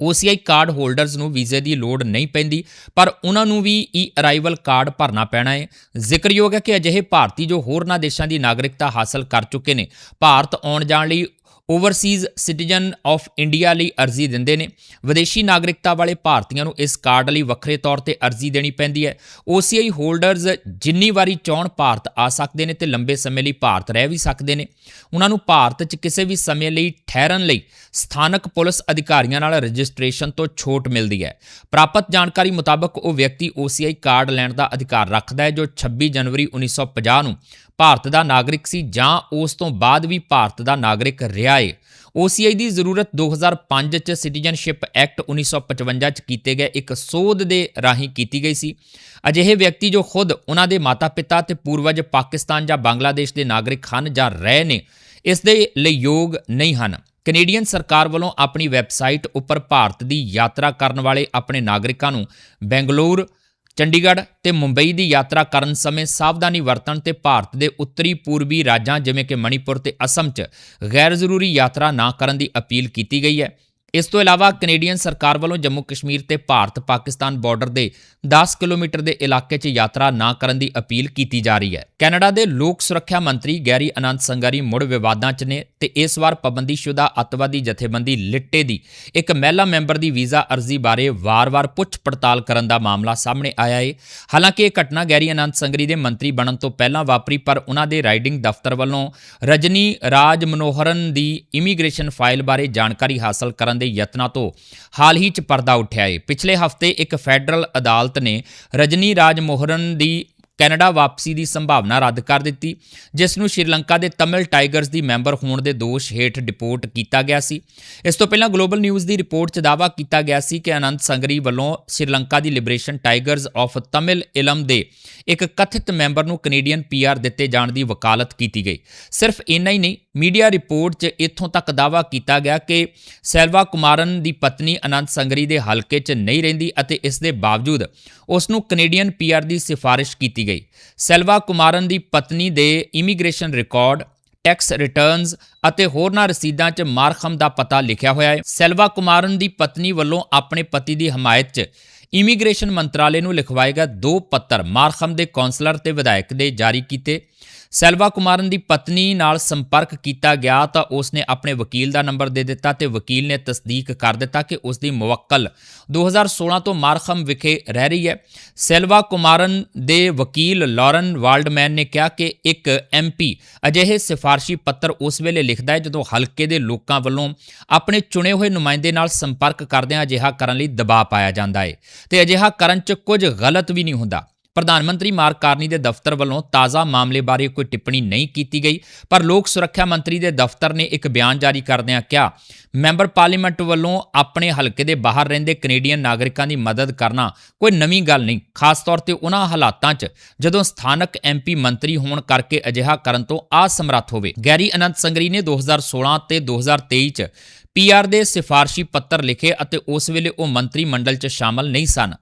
OCI ਕਾਰਡ ਹੋਲਡਰਸ ਨੂੰ ਵੀਜ਼ੇ ਦੀ ਲੋੜ ਨਹੀਂ ਪੈਂਦੀ, ਪਰ ਉਹਨਾਂ ਨੂੰ ਵੀ ਈ ਅਰਾਈਵਲ ਕਾਰਡ ਭਰਨਾ ਪੈਣਾ ਹੈ ਜ਼ਿਕਰਯੋਗ ਹੈ ਕਿ ਅਜਿਹੇ ਭਾਰਤੀ ਜੋ ਹੋਰਨਾਂ ਦੇਸ਼ਾਂ ਦੀ ਨਾਗਰਿਕਤਾ ਹਾਸਲ ਕਰ ਚੁੱਕੇ ਨੇ, ਭਾਰਤ ਆਉਣ ਜਾਣ ਲਈ ਓਵਰਸੀਜ਼ ਸਿਟੀਜ਼ਨ ਆਫ ਇੰਡੀਆ ਲਈ ਅਰਜ਼ੀ ਦਿੰਦੇ ਨੇ। ਵਿਦੇਸ਼ੀ ਨਾਗਰਿਕਤਾ ਵਾਲੇ ਭਾਰਤੀਆਂ ਨੂੰ ਇਸ ਕਾਰਡ ਲਈ ਵੱਖਰੇ ਤੌਰ ਤੇ ਅਰਜ਼ੀ ਦੇਣੀ ਪੈਂਦੀ ਹੈ। OCI ਹੋਲਡਰਸ ਜਿੰਨੀ ਵਾਰੀ ਚਾਹਣ ਭਾਰਤ ਆ ਸਕਦੇ ਨੇ ਤੇ ਲੰਬੇ ਸਮੇਂ ਲਈ ਭਾਰਤ ਰਹਿ ਵੀ ਸਕਦੇ ਨੇ। ਉਹਨਾਂ ਨੂੰ ਭਾਰਤ 'ਚ ਕਿਸੇ ਵੀ ਸਮੇਂ ਲਈ ਠਹਿਰਨ ਲਈ ਸਥਾਨਕ ਪੁਲਿਸ ਅਧਿਕਾਰੀਆਂ ਨਾਲ ਰਜਿਸਟ੍ਰੇਸ਼ਨ ਤੋਂ ਛੋਟ ਮਿਲਦੀ ਹੈ। ਪ੍ਰਾਪਤ ਜਾਣਕਾਰੀ ਮੁਤਾਬਕ ਉਹ ਵਿਅਕਤੀ OCI ਕਾਰਡ ਲੈਣ ਦਾ ਅਧਿਕਾਰ ਰੱਖਦਾ ਹੈ, ਜੋ 26 ਜਨਵਰੀ 1950 ਨੂੰ ਭਾਰਤ ਦਾ ਨਾਗਰਿਕ ਸੀ ਜਾਂ ਉਸ ਤੋਂ ਬਾਅਦ ਵੀ ਭਾਰਤ ਦਾ ਨਾਗਰਿਕ ਰਿਹਾ ਏ। OCI ਦੀ ਜ਼ਰੂਰਤ 2005 ਚ ਸਿਟੀਜ਼ਨਸ਼ਿਪ ਐਕਟ 1955 ਚ ਕੀਤੇ ਗਏ ਇੱਕ ਸੋਧ ਦੇ ਰਾਹੀਂ ਕੀਤੀ ਗਈ ਸੀ। ਅਜਿਹੇ ਵਿਅਕਤੀ ਜੋ ਖੁਦ ਉਹਨਾਂ ਦੇ ਮਾਤਾ-ਪਿਤਾ ਤੇ ਪੂਰਵਜ ਪਾਕਿਸਤਾਨ ਜਾਂ ਬੰਗਲਾਦੇਸ਼ ਦੇ ਨਾਗਰਿਕ ਹਨ ਜਾਂ ਰਹੇ ਨੇ, ਇਸ ਦੇ ਲਈ ਯੋਗ ਨਹੀਂ ਹਨ। ਕੈਨੇਡੀਅਨ ਸਰਕਾਰ ਵੱਲੋਂ ਆਪਣੀ ਵੈਬਸਾਈਟ ਉੱਪਰ ਭਾਰਤ ਦੀ ਯਾਤਰਾ ਕਰਨ ਵਾਲੇ ਆਪਣੇ ਨਾਗਰਿਕਾਂ ਨੂੰ ਬੈਂਗਲੌਰ ਚੰਡੀਗੜ੍ਹ ਤੇ ਮੁੰਬਈ ਦੀ ਯਾਤਰਾ ਕਰਨ ਸਮੇਂ ਸਾਵਧਾਨੀ ਵਰਤਣ ਤੇ ਭਾਰਤ ਦੇ ਉੱਤਰੀ ਪੂਰਬੀ ਰਾਜਾਂ ਜਿਵੇਂ ਕਿ ਮਣੀਪੁਰ ਤੇ ਅਸਮ 'ਚ ਗੈਰ ਜ਼ਰੂਰੀ ਯਾਤਰਾ ਨਾ ਕਰਨ ਦੀ ਅਪੀਲ ਕੀਤੀ ਗਈ ਹੈ। ਇਸ ਤੋਂ ਇਲਾਵਾ ਕੈਨੇਡੀਅਨ ਸਰਕਾਰ ਵੱਲੋਂ ਜੰਮੂ ਕਸ਼ਮੀਰ ਤੇ ਭਾਰਤ ਪਾਕਿਸਤਾਨ ਬਾਰਡਰ ਦੇ 10 ਕਿਲੋਮੀਟਰ ਦੇ ਇਲਾਕੇ 'ਚ ਯਾਤਰਾ ਨਾ ਕਰਨ ਦੀ ਅਪੀਲ ਕੀਤੀ ਜਾ ਰਹੀ ਹੈ। ਕੈਨੇਡਾ ਦੇ ਲੋਕ ਸੁਰੱਖਿਆ ਮੰਤਰੀ ਗੈਰੀ ਅਨੰਦ ਸੰਗਾਰੀ ਮੁੜ ਵਿਵਾਦਾਂ 'ਚ ਨੇ ਤੇ ਇਸ ਵਾਰ ਪਾਬੰਦੀਸ਼ੁਦਾ ਅੱਤਵਾਦੀ ਜਥੇਬੰਦੀ ਲਿੱਟੇ ਦੀ ਇੱਕ ਮਹਿਲਾ ਮੈਂਬਰ ਦੀ ਵੀਜ਼ਾ ਅਰਜ਼ੀ ਬਾਰੇ ਵਾਰ-ਵਾਰ ਪੁੱਛ ਪੜਤਾਲ ਕਰਨ ਦਾ ਮਾਮਲਾ ਸਾਹਮਣੇ ਆਇਆ ਏ। ਹਾਲਾਂਕਿ ਇਹ ਘਟਨਾ ਗੈਰੀ ਅਨੰਦ ਸੰਗਰੀ ਦੇ ਮੰਤਰੀ ਬਣਨ ਤੋਂ ਪਹਿਲਾਂ ਵਾਪਰੀ, ਪਰ ਉਹਨਾਂ ਦੇ ਰਾਈਡਿੰਗ ਦਫ਼ਤਰ ਵੱਲੋਂ ਰਜਨੀ ਰਾਜ ਮਨੋਹਰਨ ਦੀ ਇਮੀਗ੍ਰੇਸ਼ਨ ਫਾਈਲ ਬਾਰੇ ਜਾਣਕਾਰੀ ਹਾਸਲ ਕਰਨ ਦੇ ਯਤਨਾਂ ਤੋਂ ਹਾਲ ਹੀ 'ਚ ਪਰਦਾ ਉੱਠਿਆ ਏ। ਪਿਛਲੇ ਹਫ਼ਤੇ ਇੱਕ ਫੈਡਰਲ ਅਦਾਲਤ ਨੇ ਰਜਨੀ ਰਾਜ ਮੋਹਰਨ ਦੀ ਕੈਨੇਡਾ ਵਾਪਸੀ ਦੀ ਸੰਭਾਵਨਾ ਰੱਦ ਕਰ ਦਿੱਤੀ, ਜਿਸ ਨੂੰ ਸ਼੍ਰੀਲੰਕਾ ਦੇ ਤਮਿਲ ਟਾਈਗਰਸ ਦੀ ਮੈਂਬਰ ਹੋਣ ਦੇ ਦੋਸ਼ ਹੇਠ ਡਿਪੋਰਟ ਕੀਤਾ ਗਿਆ ਸੀ। ਇਸ ਤੋਂ ਪਹਿਲਾਂ ਗਲੋਬਲ ਨਿਊਜ਼ ਦੀ ਰਿਪੋਰਟ 'ਚ ਦਾਅਵਾ ਕੀਤਾ ਗਿਆ ਸੀ ਕਿ ਅਨੰਤ ਸੰਗਰੀ ਵੱਲੋਂ ਸ਼੍ਰੀਲੰਕਾ ਦੀ Liberation Tigers of Tamil Eelam ਦੇ ਇੱਕ ਕਥਿਤ ਮੈਂਬਰ ਨੂੰ ਕੈਨੇਡੀਅਨ ਪੀਆਰ ਦਿੱਤੇ ਜਾਣ ਦੀ ਵਕਾਲਤ ਕੀਤੀ ਗਈ। ਸਿਰਫ ਇੰਨਾ ਹੀ ਨਹੀਂ, ਮੀਡੀਆ ਰਿਪੋਰਟ 'ਚ ਇੱਥੋਂ ਤੱਕ ਦਾਅਵਾ ਕੀਤਾ ਗਿਆ ਕਿ ਸੈਲਵਾ ਕੁਮਾਰਨ ਦੀ ਪਤਨੀ ਅਨੰਤ ਸੰਗਰੀ ਦੇ ਹਲਕੇ 'ਚ ਨਹੀਂ ਰਹਿੰਦੀ ਅਤੇ ਇਸ ਦੇ ਬਾਵਜੂਦ ਉਸ ਨੂੰ ਕੈਨੇਡੀਅਨ ਪੀਆਰ ਦੀ ਸਿਫਾਰਿਸ਼ ਕੀਤੀ ਗਈ। ਸੈਲਵਾ ਕੁਮਾਰਨ ਦੀ ਪਤਨੀ ਦੇ ਇਮੀਗ੍ਰੇਸ਼ਨ ਰਿਕਾਰਡ, ਟੈਕਸ ਰਿਟਰਨਸ ਅਤੇ ਹੋਰਨਾਂ ਰਸੀਦਾਂ 'ਚ ਮਾਰਖਮ ਦਾ ਪਤਾ ਲਿਖਿਆ ਹੋਇਆ ਹੈ। ਸੈਲਵਾ ਕੁਮਾਰਨ ਦੀ ਪਤਨੀ ਵੱਲੋਂ ਆਪਣੇ ਪਤੀ ਦੀ ਹਮਾਇਤ 'ਚ ਇਮੀਗ੍ਰੇਸ਼ਨ ਮੰਤਰਾਲੇ ਨੂੰ ਲਿਖਵਾਏ ਗਏ ਦੋ ਪੱਤਰ ਮਾਰਖਮ ਦੇ ਕੌਂਸਲਰ ਤੇ ਵਿਧਾਇਕ ਦੇ ਜਾਰੀ ਕੀਤੇ। ਸੈਲਵਾ ਕੁਮਾਰਨ ਦੀ ਪਤਨੀ ਨਾਲ ਸੰਪਰਕ ਕੀਤਾ ਗਿਆ ਤਾਂ ਉਸ ਨੇ ਆਪਣੇ ਵਕੀਲ ਦਾ ਨੰਬਰ ਦੇ ਦਿੱਤਾ ਤੇ ਵਕੀਲ ਨੇ ਤਸਦੀਕ ਕਰ ਦਿੱਤਾ ਕਿ ਉਸ ਦੀ ਮੁਵੱਕਲ 2016 ਤੋਂ ਮਾਰਖਮ ਵਿਖੇ ਰਹਿ ਰਹੀ ਹੈ। ਸੈਲਵਾ ਕੁਮਾਰਨ ਦੇ ਵਕੀਲ ਲਾਰਨ ਵਾਲਡਮੈਨ ਨੇ ਕਿਹਾ ਕਿ ਇੱਕ ਐਮਪੀ ਅਜਿਹੇ ਸਿਫਾਰਸ਼ੀ ਪੱਤਰ ਉਸ ਵੇਲੇ ਲਿਖਦਾ ਹੈ ਜਦੋਂ ਹਲਕੇ ਦੇ ਲੋਕਾਂ ਵੱਲੋਂ ਆਪਣੇ ਚੁਣੇ ਹੋਏ ਨੁਮਾਇੰਦੇ ਨਾਲ ਸੰਪਰਕ ਕਰਦਿਆਂ ਅਜਿਹਾ ਕਰਨ ਲਈ ਦਬਾਅ ਪਾਇਆ ਜਾਂਦਾ ਹੈ ਤੇ ਅਜਿਹਾ ਕਰਨ 'ਚ ਕੁਝ ਗਲਤ ਵੀ ਨਹੀਂ ਹੁੰਦਾ। ਪ੍ਰਧਾਨ ਮੰਤਰੀ ਮਾਰਕ ਕਾਰਨੀ ਦੇ ਦਫ਼ਤਰ ਵੱਲੋਂ ਤਾਜ਼ਾ ਮਾਮਲੇ ਬਾਰੇ ਕੋਈ ਟਿੱਪਣੀ ਨਹੀਂ ਕੀਤੀ ਗਈ, ਪਰ ਲੋਕ ਸੁਰੱਖਿਆ ਮੰਤਰੀ ਦੇ ਦਫ਼ਤਰ ਨੇ ਇੱਕ ਬਿਆਨ ਜਾਰੀ ਕਰਦਿਆਂ ਕਿਹਾ ਮੈਂਬਰ ਪਾਰਲੀਮੈਂਟ ਵੱਲੋਂ ਆਪਣੇ ਹਲਕੇ ਦੇ ਬਾਹਰ ਰਹਿੰਦੇ ਕੈਨੇਡੀਅਨ ਨਾਗਰਿਕਾਂ ਦੀ ਮਦਦ ਕਰਨਾ ਕੋਈ ਨਵੀਂ ਗੱਲ ਨਹੀਂ, ਖਾਸ ਤੌਰ ਤੇ ਉਹਨਾਂ ਹਾਲਾਤਾਂ 'ਚ ਜਦੋਂ ਸਥਾਨਕ ਐਮਪੀ ਮੰਤਰੀ ਹੋਣ ਕਰਕੇ ਅਜਿਹਾ ਕਰਨ ਤੋਂ ਅਸਮਰੱਥ ਹੋਵੇ। ਗੈਰੀ ਅਨੰਤ ਸੰਗਰੀ ਨੇ 2016 ਤੇ 2023 'ਚ ਪੀਆਰ ਦੇ ਸਿਫਾਰਸ਼ੀ ਪੱਤਰ ਲਿਖੇ ਅਤੇ ਉਸ ਵੇਲੇ ਉਹ ਮੰਤਰੀ ਮੰਡਲ 'ਚ ਸ਼ਾਮਲ ਨਹੀਂ ਸਨ।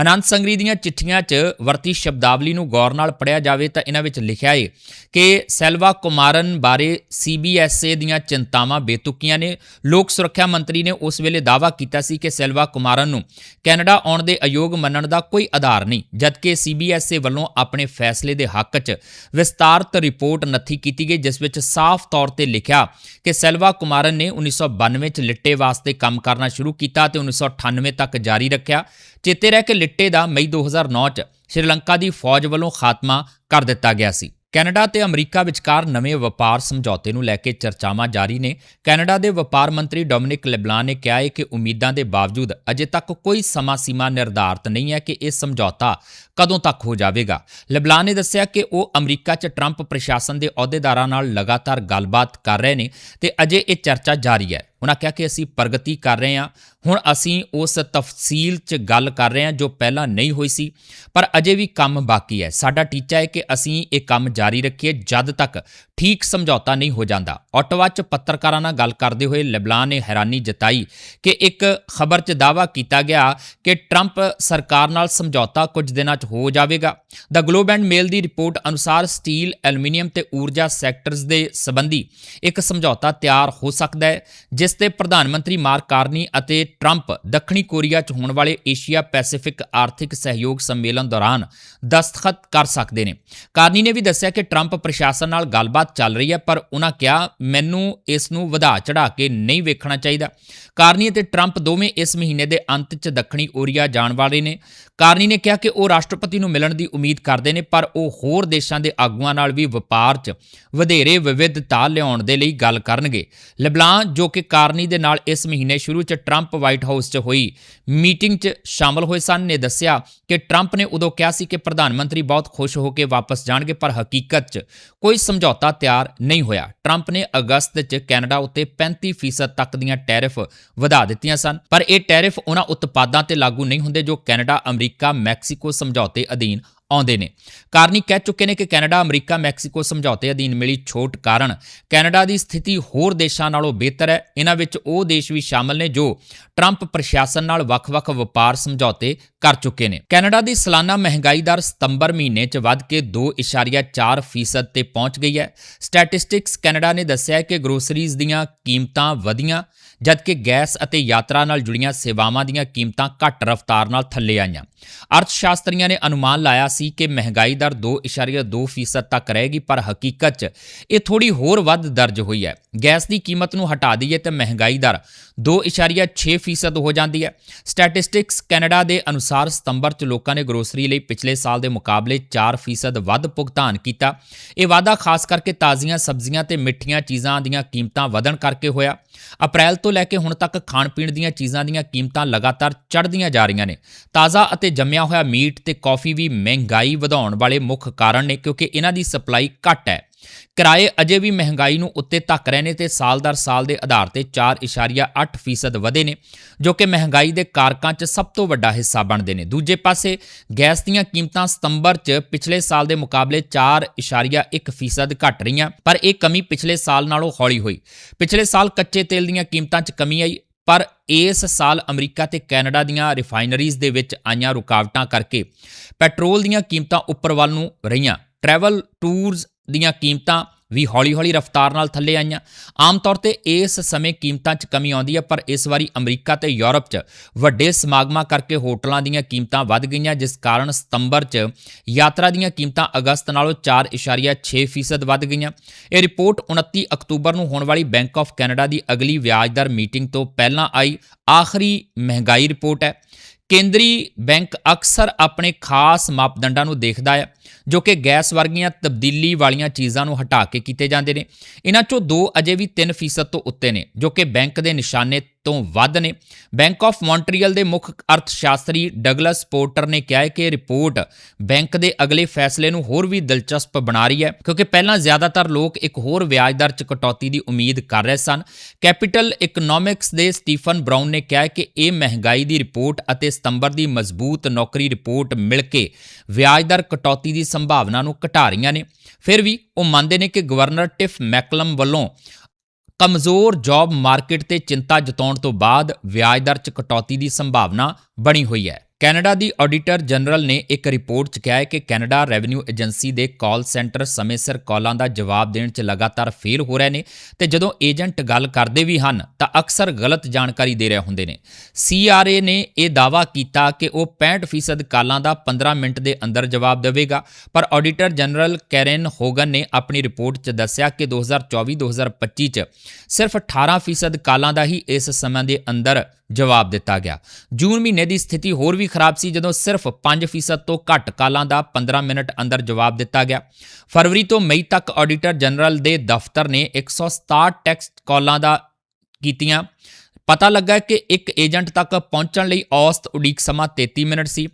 ਅਨੰਤ ਸੰਗਰੀ ਦੀਆਂ ਚਿੱਠੀਆਂ 'ਚ ਵਰਤੀ ਸ਼ਬਦਾਵਲੀ ਨੂੰ ਗੌਰ ਨਾਲ ਪੜਿਆ ਜਾਵੇ ਤਾਂ ਇਹਨਾਂ ਵਿੱਚ ਲਿਖਿਆ ਹੈ ਕਿ ਸੈਲਵਾ ਕੁਮਾਰਨ ਬਾਰੇ ਸੀਬੀਐਸਏ ਦੀਆਂ ਚਿੰਤਾਵਾਂ ਬੇਤੁਕੀਆਂ ਨੇ, ਲੋਕ ਲੋਕ ਸੁਰੱਖਿਆ ਮੰਤਰੀ ਨੇ ਉਸ ਵੇਲੇ ਦਾਅਵਾ ਕੀਤਾ ਸੀ ਕਿ ਸੈਲਵਾ ਕੁਮਾਰਨ ਨੂੰ ਕੈਨੇਡਾ ਆਉਣ ਦੇ ਅਯੋਗ ਮੰਨਣ ਦਾ ਕੋਈ ਆਧਾਰ ਨਹੀਂ, ਜਦਕਿ ਸੀਬੀਐਸਏ ਵੱਲੋਂ ਆਪਣੇ ਫੈਸਲੇ ਦੇ ਹੱਕ 'ਚ ਵਿਸਤਾਰਤ ਰਿਪੋਰਟ ਨੱਥੀ ਕੀਤੀ ਗਈ, ਜਿਸ ਵਿੱਚ ਸਾਫ਼ ਤੌਰ ਤੇ ਲਿਖਿਆ ਕਿ ਸੈਲਵਾ ਕੁਮਾਰਨ ਨੇ 1992 ਚ ਲਿੱਟੇ ਵਾਸਤੇ ਕੰਮ ਕਰਨਾ ਸ਼ੁਰੂ ਕੀਤਾ ਤੇ 1998 ਤੱਕ ਜਾਰੀ ਰੱਖਿਆ। ਚੇਤੇ ਰਹਿ ਕਿ ਲਿੱਟੇ ਦਾ ਮਈ 2009 ਚ ਸ਼੍ਰੀਲੰਕਾ ਦੀ ਫੌਜ ਵੱਲੋਂ ਖਾਤਮਾ ਕਰ ਦਿੱਤਾ ਗਿਆ ਸੀ। ਕੈਨੇਡਾ ਤੇ ਅਮਰੀਕਾ ਵਿਚਕਾਰ ਨਵੇਂ ਵਪਾਰ ਸਮਝੌਤੇ ਨੂੰ ਲੈ ਕੇ ਚਰਚਾਵਾਂ ਜਾਰੀ ਨੇ। ਕੈਨੇਡਾ ਦੇ ਵਪਾਰ ਮੰਤਰੀ ਡੋਮਿਨਿਕ ਲੈਬਲਾਨ ਨੇ ਕਿਹਾ ਹੈ ਕਿ ਉਮੀਦਾਂ ਦੇ ਬਾਵਜੂਦ ਅਜੇ ਤੱਕ ਕੋਈ ਸਮਾਂ ਸੀਮਾ ਨਿਰਧਾਰਤ ਨਹੀਂ ਹੈ ਕਿ ਇਹ ਸਮਝੌਤਾ ਕਦੋਂ ਤੱਕ ਹੋ ਜਾਵੇਗਾ। ਲੈਬਲਾਨ ਨੇ ਦੱਸਿਆ ਕਿ ਉਹ ਅਮਰੀਕਾ 'ਚ ਟਰੰਪ ਪ੍ਰਸ਼ਾਸਨ ਦੇ ਅਹੁਦੇਦਾਰਾਂ ਨਾਲ ਲਗਾਤਾਰ ਗੱਲਬਾਤ ਕਰ ਰਹੇ ਨੇ ਤੇ ਅਜੇ ਇਹ ਚਰਚਾ ਜਾਰੀ ਹੈ। ਉਹਨਾਂ ਕਿਹਾ ਕਿ ਅਸੀਂ ਪ੍ਰਗਤੀ ਕਰ ਰਹੇ ਹਾਂ। ਹੁਣ ਅਸੀਂ ਉਸ ਤਫਸੀਲ 'ਚ ਗੱਲ ਕਰ ਰਹੇ ਹਾਂ ਜੋ ਪਹਿਲਾਂ ਨਹੀਂ ਹੋਈ ਸੀ। ਪਰ ਅਜੇ ਵੀ ਕੰਮ ਬਾਕੀ ਹੈ। ਸਾਡਾ ਟੀਚਾ ਹੈ ਕਿ ਅਸੀਂ ਇਹ ਕੰਮ ਜਾਰੀ ਰੱਖੀਏ ਜਦ ਤੱਕ ਠੀਕ ਸਮਝੌਤਾ ਨਹੀਂ ਹੋ ਜਾਂਦਾ। ਆਟਵਾ 'ਚ ਪੱਤਰਕਾਰਾਂ ਨਾਲ ਗੱਲ ਕਰਦੇ ਹੋਏ ਲੈਬਲਾਨ ਨੇ ਹੈਰਾਨੀ ਜਤਾਈ ਕਿ ਇੱਕ ਖਬਰ 'ਚ ਦਾਅਵਾ ਕੀਤਾ ਗਿਆ ਕਿ ਟਰੰਪ ਸਰਕਾਰ ਨਾਲ ਸਮਝੌਤਾ ਕੁਝ ਦਿਨਾਂ 'ਚ ਹੋ ਜਾਵੇਗਾ। ਦ ਗਲੋਬ ਐਂਡ ਮੇਲ ਦੀ ਰਿਪੋਰਟ ਅਨੁਸਾਰ ਸਟੀਲ, ਐਲੂਮੀਨੀਅਮ ਤੇ ਊਰਜਾ ਸੈਕਟਰਸ ਦੇ ਸੰਬੰਧੀ ਇੱਕ ਸਮਝੌਤਾ ਤਿਆਰ ਹੋ ਸਕਦਾ ਹੈ, ਜਿਸ ਤੇ ਪ੍ਰਧਾਨ ਮੰਤਰੀ ਮਾਰਕ ਕਾਰਨੀ ਅਤੇ ਟਰੰਪ ਦੱਖਣੀ ਕੋਰੀਆ 'ਚ ਹੋਣ ਵਾਲੇ ਏਸ਼ੀਆ ਪੈਸੀਫਿਕ ਆਰਥਿਕ ਸਹਿਯੋਗ ਸੰਮੇਲਨ ਦੌਰਾਨ ਦਸਤਖਤ ਕਰ ਸਕਦੇ ਨੇ। ਕਾਰਨੀ ਨੇ ਵੀ ਦੱਸਿਆ ਕਿ ਟਰੰਪ ਪ੍ਰਸ਼ਾਸਨ ਨਾਲ ਗੱਲਬਾਤ ਚੱਲ ਰਹੀ ਹੈ, ਪਰ ਉਹਨਾਂ ਕਿਹਾ, ਮੈਨੂੰ ਇਸ ਨੂੰ ਵਧਾ ਚੜਾ ਕੇ ਨਹੀਂ ਵੇਖਣਾ ਚਾਹੀਦਾ। ਕਾਰਨੀ ਅਤੇ ਟਰੰਪ ਦੋਵੇਂ ਇਸ ਮਹੀਨੇ ਦੇ ਅੰਤ 'ਚ ਦੱਖਣੀ ਕੋਰੀਆ ਜਾਣ ਵਾਲੇ ਨੇ। ਕਾਰਨੀ ਨੇ ਕਿਹਾ ਕਿ ਉਹ ਰਾਸ਼ਟਰਪਤੀ ਨੂੰ ਮਿਲਣ ਦੀ ਉਮੀਦ ਕਰਦੇ ਨੇ, ਪਰ ਉਹ ਹੋਰ ਦੇਸ਼ਾਂ ਦੇ ਆਗੂਆਂ ਨਾਲ ਵੀ ਵਪਾਰ 'ਚ ਵਧੇਰੇ ਵਿਵਿਧਤਾ ਲਿਆਉਣ ਦੇ ਲਈ ਗੱਲ ਕਰਨਗੇ। ਲੈਬਲਾਨ, ਜੋ ਕਿ ਕਾਰਨੀ ਦੇ ਨਾਲ ਇਸ ਮਹੀਨੇ ਸ਼ੁਰੂ 'ਚ ਟਰੰਪ ਵਾਈਟ ਹਾਊਸ 'ਚ ਹੋਈ ਮੀਟਿੰਗ 'ਚ ਸ਼ਾਮਲ ਹੋਏ ਸਨ। ਨੇ ਦੱਸਿਆ ਕਿ ਟਰੰਪ ਨੇ ਉਦੋਂ ਕਿਹਾ ਸੀ ਕਿ ਪ੍ਰਧਾਨ ਮੰਤਰੀ ਬਹੁਤ ਖੁਸ਼ ਹੋ ਕੇ ਵਾਪਸ ਜਾਣਗੇ, ਪਰ ਹਕੀਕਤ 'ਚ ਕੋਈ ਸਮਝੌਤਾ ਤਿਆਰ ਨਹੀਂ ਹੋਇਆ। ਟਰੰਪ ਨੇ ਅਗਸਤ 'ਚ ਕੈਨੇਡਾ ਉੱਤੇ 35% ਤੱਕ ਦੀਆਂ ਟੈਰਿਫ ਵਧਾ ਦਿੱਤੀਆਂ ਸਨ, ਪਰ ਇਹ ਟੈਰਿਫ ਉਹਨਾਂ ਉਤਪਾਦਾਂ ਤੇ ਲਾਗੂ ਨਹੀਂ ਹੁੰਦੇ ਜੋ ਕੈਨੇਡਾ, ਅਮਰੀਕਾ, ਮੈਕਸੀਕੋ ਸਮਝੌਤੇ ਅਧੀਨ ਆਉਂਦੇ ਨੇ। ਕਾਰਨੀ ਕਹਿ ਚੁੱਕੇ ਨੇ ਕਿ ਕੈਨੇਡਾ, ਅਮਰੀਕਾ, ਮੈਕਸੀਕੋ ਸਮਝੌਤੇ ਅਧੀਨ ਮਿਲੀ ਛੋਟ ਕਾਰਨ ਕੈਨੇਡਾ ਦੀ ਸਥਿਤੀ ਹੋਰ ਦੇਸ਼ਾਂ ਨਾਲੋਂ ਬਿਹਤਰ ਹੈ। ਇਹਨਾਂ ਵਿੱਚ ਉਹ ਦੇਸ਼ ਵੀ ਸ਼ਾਮਲ ਨੇ ਜੋ ਟਰੰਪ ਪ੍ਰਸ਼ਾਸਨ ਨਾਲ ਵੱਖ-ਵੱਖ ਵਪਾਰ ਸਮਝੌਤੇ ਕਰ ਚੁੱਕੇ ਨੇ। ਕੈਨੇਡਾ ਦੀ ਸਾਲਾਨਾ ਮਹਿੰਗਾਈ ਦਰ ਸਤੰਬਰ ਮਹੀਨੇ 'ਚ ਵੱਧ ਕੇ 2.4% ਤੇ ਪਹੁੰਚ ਗਈ ਹੈ। ਸਟੈਟਿਸਟਿਕਸ ਕੈਨੇਡਾ ਨੇ ਦੱਸਿਆ ਹੈ ਕਿ ਗਰੋਸਰੀਜ਼ ਦੀਆਂ ਕੀਮਤਾਂ ਵਧੀਆਂ, ਜਦਕਿ ਗੈਸ ਅਤੇ ਯਾਤਰਾ ਨਾਲ ਜੁੜੀਆਂ ਸੇਵਾਵਾਂ ਦੀਆਂ ਕੀਮਤਾਂ ਘੱਟ ਰਫ਼ਤਾਰ ਨਾਲ ਥੱਲੇ ਆਈਆਂ। ਅਰਥ ਸ਼ਾਸਤਰੀਆਂ ਨੇ ਅਨੁਮਾਨ ਲਾਇਆ ਸੀ ਕਿ ਮਹਿੰਗਾਈ ਦਰ 2.2% ਤੱਕ ਰਹੇਗੀ, ਪਰ ਹਕੀਕਤ 'ਚ ਇਹ ਥੋੜੀ ਹੋਰ ਵੱਧ ਦਰਜ ਹੋਈ ਹੈ। ਗੈਸ ਦੀ ਕੀਮਤ ਨੂੰ ਹਟਾ ਦਈਏ ਤਾਂ ਮਹਿੰਗਾਈ ਦਰ 2.6% ਹੋ ਜਾਂਦੀ ਹੈ। ਸਟੈਟਿਸਟਿਕਸ ਕੈਨੇਡਾ ਦੇ ਅਨੁਸਾਰ ਸਤੰਬਰ 'ਚ ਲੋਕਾਂ ਨੇ ਗਰੋਸਰੀ ਲਈ ਪਿਛਲੇ ਸਾਲ ਦੇ ਮੁਕਾਬਲੇ 4% ਵੱਧ ਭੁਗਤਾਨ ਕੀਤਾ। ਇਹ ਵਾਧਾ ਖਾਸ ਕਰਕੇ ਤਾਜ਼ੀਆਂ ਸਬਜ਼ੀਆਂ ਤੇ ਮਿੱਠੀਆਂ ਚੀਜ਼ਾਂ ਦੀਆਂ ਕੀਮਤਾਂ ਵਧਣ ਕਰਕੇ ਹੋਇਆ। ਅਪ੍ਰੈਲ ਤੋਂ ਲੈ ਕੇ ਹੁਣ ਤੱਕ ਖਾਣ ਪੀਣ ਦੀਆਂ ਚੀਜ਼ਾਂ ਦੀਆਂ ਕੀਮਤਾਂ ਲਗਾਤਾਰ ਚੜ੍ਹਦੀਆਂ ਜਾ ਰਹੀਆਂ ਨੇ। ਤਾਜ਼ਾ ਅਤੇ ਜੰਮਿਆ ਹੋਇਆ ਮੀਟ ਤੇ ਕੌਫੀ ਵੀ ਮਹਿੰਗਾਈ ਵਧਾਉਣ ਵਾਲੇ ਮੁੱਖ ਕਾਰਨ ਨੇ ਕਿਉਂਕਿ ਇਹਨਾਂ ਦੀ ਸਪਲਾਈ ਘੱਟ ਹੈ। ਕਿਰਾਏ ਅਜੇ ਵੀ ਮਹਿੰਗਾਈ ਨੂੰ ਉੱਤੇ ਧੱਕ ਰਹੇ ਨੇ ਤੇ ਸਾਲ ਦਰ ਸਾਲ ਦੇ ਆਧਾਰ ਤੇ 4.8% ਵਧੇ ਨੇ, ਜੋ ਕਿ ਮਹਿੰਗਾਈ ਦੇ ਕਾਰਕਾਂ 'ਚ ਸਭ ਤੋਂ ਵੱਡਾ ਹਿੱਸਾ ਬਣਦੇ ਨੇ। ਦੂਜੇ ਪਾਸੇ, ਗੈਸ ਦੀਆਂ ਕੀਮਤਾਂ ਸਤੰਬਰ 'ਚ ਪਿਛਲੇ ਸਾਲ ਦੇ ਮੁਕਾਬਲੇ 4.1% ਘਟ ਰਹੀਆਂ, ਪਰ ਇਹ ਕਮੀ ਪਿਛਲੇ ਸਾਲ ਨਾਲੋਂ ਹੌਲੀ ਹੋਈ। ਪਿਛਲੇ ਸਾਲ ਕੱਚੇ ਤੇਲ ਦੀਆਂ ਕੀਮਤਾਂ 'ਚ ਕਮੀ ਆਈ, ਪਰ ਇਸ ਸਾਲ ਅਮਰੀਕਾ ਤੇ ਕੈਨੇਡਾ ਦੀਆਂ ਰਿਫਾਈਨਰੀਜ਼ ਦੇ ਵਿੱਚ ਆਈਆਂ ਰੁਕਾਵਟਾਂ ਕਰਕੇ ਪੈਟਰੋਲ ਦੀਆਂ ਕੀਮਤਾਂ ਉੱਪਰ ਵੱਲ ਨੂੰ ਰਹੀਆਂ। ਟਰੈਵਲ ਟੂਰਸ ਦੀਆਂ ਕੀਮਤਾਂ ਵੀ ਹੌਲੀ-ਹੌਲੀ ਰਫ਼ਤਾਰ ਨਾਲ ਥੱਲੇ ਆਈਆਂ। ਆਮ ਤੌਰ ਤੇ ਇਸ ਸਮੇਂ ਕੀਮਤਾਂ 'ਚ ਕਮੀ ਆਉਂਦੀ ਹੈ, ਪਰ ਇਸ ਵਾਰੀ ਅਮਰੀਕਾ ਤੇ ਯੂਰਪ 'ਚ ਵੱਡੇ ਸਮਾਗਮਾਂ ਕਰਕੇ ਹੋਟਲਾਂ ਦੀਆਂ ਕੀਮਤਾਂ ਵੱਧ ਗਈਆਂ, ਜਿਸ ਕਾਰਨ ਸਤੰਬਰ 'ਚ ਯਾਤਰਾ ਦੀਆਂ ਕੀਮਤਾਂ ਅਗਸਤ ਨਾਲੋਂ 4.6% ਵੱਧ ਗਈਆਂ। ਇਹ ਰਿਪੋਰਟ 29 ਅਕਤੂਬਰ ਨੂੰ ਹੋਣ ਵਾਲੀ ਬੈਂਕ ਆਫ ਕੈਨੇਡਾ ਦੀ ਅਗਲੀ ਵਿਆਜ ਦਰ ਮੀਟਿੰਗ ਤੋਂ ਪਹਿਲਾਂ ਆਈ। ਆਖਰੀ ਮਹਿੰਗਾਈ ਰਿਪੋਰਟ ਹੈ। ਕੇਂਦਰੀ ਬੈਂਕ ਅਕਸਰ ਆਪਣੇ ਖਾਸ ਮਾਪਦੰਡਾਂ ਨੂੰ ਦੇਖਦਾ ਹੈ, ਜੋ ਕਿ ਗੈਸ ਵਰਗੀਆਂ ਤਬਦੀਲੀ ਵਾਲੀਆਂ ਚੀਜ਼ਾਂ ਨੂੰ ਹਟਾ ਕੇ ਕੀਤੇ ਜਾਂਦੇ ਨੇ। ਇਹਨਾਂ ਚੋਂ ਦੋ ਅਜੇ ਵੀ 3% ਤੋਂ ਉੱਤੇ ਨੇ, ਜੋ ਕਿ ਬੈਂਕ ਦੇ ਨਿਸ਼ਾਨੇ ਤੋਂ ਵੱਧ ਨੇ। ਬੈਂਕ ਆਫ ਮੌਂਟਰੀਅਲ ਦੇ ਮੁੱਖ ਅਰਥਸ਼ਾਸਤਰੀ ਡਗਲਸ ਪੋਰਟਰ ਨੇ ਕਿਹਾ ਹੈ ਕਿ ਰਿਪੋਰਟ ਬੈਂਕ ਦੇ ਅਗਲੇ ਫੈਸਲੇ ਨੂੰ ਹੋਰ ਵੀ ਦਿਲਚਸਪ ਬਣਾ ਰਹੀ ਹੈ, ਕਿਉਂਕਿ ਪਹਿਲਾਂ ਜ਼ਿਆਦਾਤਰ ਲੋਕ ਇੱਕ ਹੋਰ ਵਿਆਜ ਦਰ 'ਚ ਕਟੌਤੀ ਦੀ ਉਮੀਦ ਕਰ ਰਹੇ ਸਨ। ਕੈਪੀਟਲ ਇਕਨੋਮਿਕਸ ਦੇ ਸਟੀਫਨ ਬ੍ਰਾਊਨ ਨੇ ਕਿਹਾ ਕਿ ਇਹ ਮਹਿੰਗਾਈ ਦੀ ਰਿਪੋਰਟ ਅਤੇ ਸਤੰਬਰ ਦੀ ਮਜ਼ਬੂਤ ਨੌਕਰੀ ਰਿਪੋਰਟ ਮਿਲ ਕੇ ਵਿਆਜ ਦਰ ਕਟੌਤੀ ਦੀ ਸੰਭਾਵਨਾ ਨੂੰ ਘਟਾ ਰਹੀਆਂ ਨੇ। ਫਿਰ ਵੀ ਉਹ ਮੰਨਦੇ ਨੇ ਕਿ ਗਵਰਨਰ ਟਿਫ ਮੈਕਲਮ ਵੱਲੋਂ ਕਮਜ਼ੋਰ ਜੌਬ ਮਾਰਕੀਟ ਤੇ ਚਿੰਤਾ ਜਤਾਉਣ ਤੋਂ ਬਾਅਦ ਵਿਆਜ ਦਰ 'ਚ ਕਟੌਤੀ ਦੀ ਸੰਭਾਵਨਾ ਬਣੀ ਹੋਈ ਹੈ। ਕੈਨੇਡਾ ਦੀ ਆਡੀਟਰ ਜਨਰਲ ਨੇ ਇੱਕ ਰਿਪੋਰਟ 'ਚ ਕਿਹਾ ਹੈ ਕਿ ਕੈਨੇਡਾ ਰੈਵਨਿਊ ਏਜੰਸੀ ਦੇ ਕਾਲ ਸੈਂਟਰ ਸਮੇਂ ਸਿਰ ਕਾਲਾਂ ਦਾ ਜਵਾਬ ਦੇਣ 'ਚ ਲਗਾਤਾਰ ਫੇਲ ਹੋ ਰਹੇ ਨੇ ਤੇ ਜਦੋਂ ਏਜੰਟ ਗੱਲ ਕਰਦੇ ਵੀ ਹਨ ਤਾਂ ਅਕਸਰ ਗਲਤ ਜਾਣਕਾਰੀ ਦੇ ਰਹੇ ਹੁੰਦੇ ਨੇ। ਸੀਆਰਏ ਨੇ ਇਹ ਦਾਅਵਾ ਕੀਤਾ ਕਿ ਉਹ 65% ਕਾਲਾਂ ਦਾ 15 ਮਿੰਟ ਦੇ ਅੰਦਰ ਜਵਾਬ ਦੇਵੇਗਾ, ਪਰ ਆਡੀਟਰ ਜਨਰਲ ਕੈਰਨ ਹੋਗਨ ਨੇ ਆਪਣੀ ਰਿਪੋਰਟ 'ਚ ਦੱਸਿਆ ਕਿ 2024-2025 'ਚ ਸਿਰਫ 18% ਕਾਲਾਂ ਦਾ ਹੀ ਇਸ ਸਮੇਂ ਦੇ ਅੰਦਰ ਜਵਾਬ ਦਿੱਤਾ ਗਿਆ। ਜੂਨ ਮਹੀਨੇ ਦੀ ਸਥਿਤੀ ਹੋਰ ਵੀ ਖਰਾਬ ਸੀ, ਜਦੋਂ ਸਿਰਫ 5% ਤੋਂ ਘੱਟ ਕਾਲਾਂ ਦਾ 15 ਮਿੰਟ ਅੰਦਰ ਜਵਾਬ ਦਿੱਤਾ ਗਿਆ। ਫਰਵਰੀ ਤੋਂ ਮਈ ਤੱਕ ਆਡੀਟਰ ਜਨਰਲ ਦੇ ਦਫ਼ਤਰ ਨੇ 167 ਟੈਕਸਟ ਕਾਲਾਂ ਦਾ ਕੀਤੀਆਂ। ਪਤਾ ਲੱਗਾ ਕਿ ਇੱਕ ਏਜੰਟ ਤੱਕ ਪਹੁੰਚਣ ਲਈ ਔਸਤ ਉਡੀਕ ਸਮਾਂ 33 ਮਿੰਟ ਸੀ।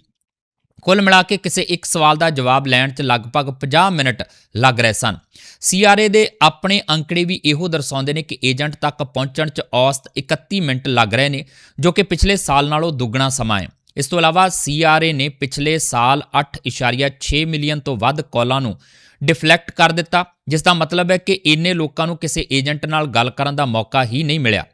ਕੁੱਲ ਮਿਲਾ ਕੇ ਕਿਸੇ ਇੱਕ ਸਵਾਲ ਦਾ ਜਵਾਬ ਲੈਣ 'ਚ ਲਗਭਗ 50 ਮਿੰਟ ਲੱਗ ਰਹੇ ਸਨ। ਸੀਆਰਏ ਦੇ ਆਪਣੇ ਅੰਕੜੇ ਵੀ ਇਹੋ ਦਰਸਾਉਂਦੇ ਨੇ ਕਿ ਏਜੰਟ ਤੱਕ ਪਹੁੰਚਣ 'ਚ ਔਸਤ 31 ਮਿੰਟ ਲੱਗ ਰਹੇ ਨੇ, ਜੋ ਕਿ ਪਿਛਲੇ ਸਾਲ ਨਾਲੋਂ ਦੁੱਗਣਾ ਸਮਾਂ ਹੈ। ਇਸ ਤੋਂ ਇਲਾਵਾ ਸੀਆਰਏ ਨੇ ਪਿਛਲੇ ਸਾਲ 8.6 ਮਿਲੀਅਨ ਤੋਂ ਵੱਧ ਕਾਲਾਂ ਨੂੰ ਡਿਫਲੈਕਟ ਕਰ ਦਿੱਤਾ, ਜਿਸ ਦਾ ਮਤਲਬ ਹੈ ਕਿ ਇੰਨੇ ਲੋਕਾਂ ਨੂੰ ਕਿਸੇ ਏਜੰਟ ਨਾਲ ਗੱਲ ਕਰਨ ਦਾ ਮੌਕਾ ਹੀ ਨਹੀਂ ਮਿਲਿਆ।